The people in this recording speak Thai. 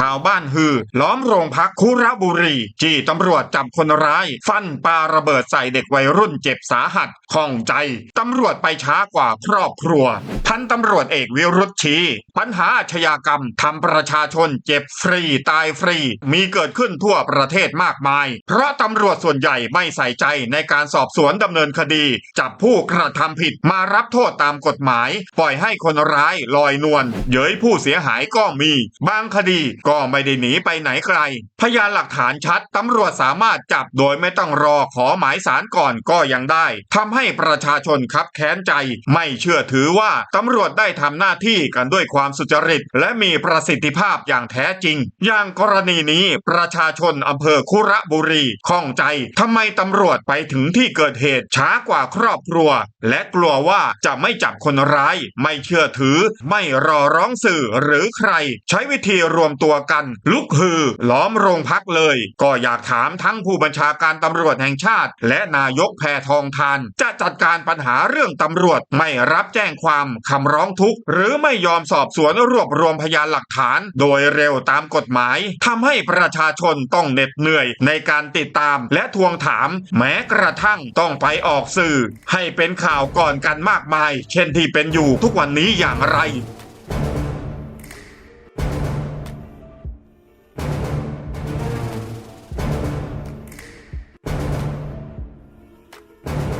ชาวบ้านฮือ ล้อมโรงพักคุระบุรี จี้ตำรวจจับคนร้าย ฟันปาระเบิดใส่เด็กวัยรุ่นเจ็บสาหัส ข้องใจ ตำรวจไปช้ากว่าครอบครัว พันตำรวจเอกวิรุธชีปัญหาอาชญากรรมทำประชาชนเจ็บฟรีตายฟรี มีเกิดขึ้นทั่วประเทศมากมาย เพราะตำรวจส่วนใหญ่ไม่ใส่ใจในการสอบสวนดำเนินคดี จับผู้กระทำผิดมารับโทษตามกฎหมาย ปล่อยให้คนร้ายลอยนวลเย้ยผู้เสียหายก็มี บางคดีก็ไม่ได้หนีไปไหนไกล พยานหลักฐานชัดตำรวจสามารถจับโดยไม่ต้องรอขอหมายสารก่อนก็ยังได้ทำให้ให้ประชาชนคับแค้นใจ ไม่เชื่อถือว่าตำรวจได้ทำหน้าที่กันด้วยความสุจริต และมีประสิทธิภาพอย่างแท้จริง อย่างกรณีนี้ประชาชนอำเภอคุระบุรีข้องใจทำไมตำรวจไปถึงที่เกิดเหตุช้ากว่าครอบครัว และกลัวว่าจะไม่จับคนร้าย ไม่เชื่อถือ ไม่รอร้องสื่อหรือใคร ใช้วิธีรวมตัวกัน ลุกฮือ ล้อมโรงพักเลย ก็อยากถามทั้งผู้บัญชาการตำรวจแห่งชาติ และนายกแพทองทานจะ จัดการปัญหาเรื่องตำรวจไม่รับแจ้งความคำร้องทุกข์หรือไม่ยอมสอบสวนรวบรวมพยานหลักฐาน โดยเร็วตามกฎหมายทำให้ประชาชนต้องเหน็ดเหนื่อยในการติดตามและทวงถาม แม้กระทั่งต้องไปออกสื่อ ให้เป็นข่าวก่อนกันมากมาย เช่นที่เป็นอยู่ทุกวันนี้อย่างไร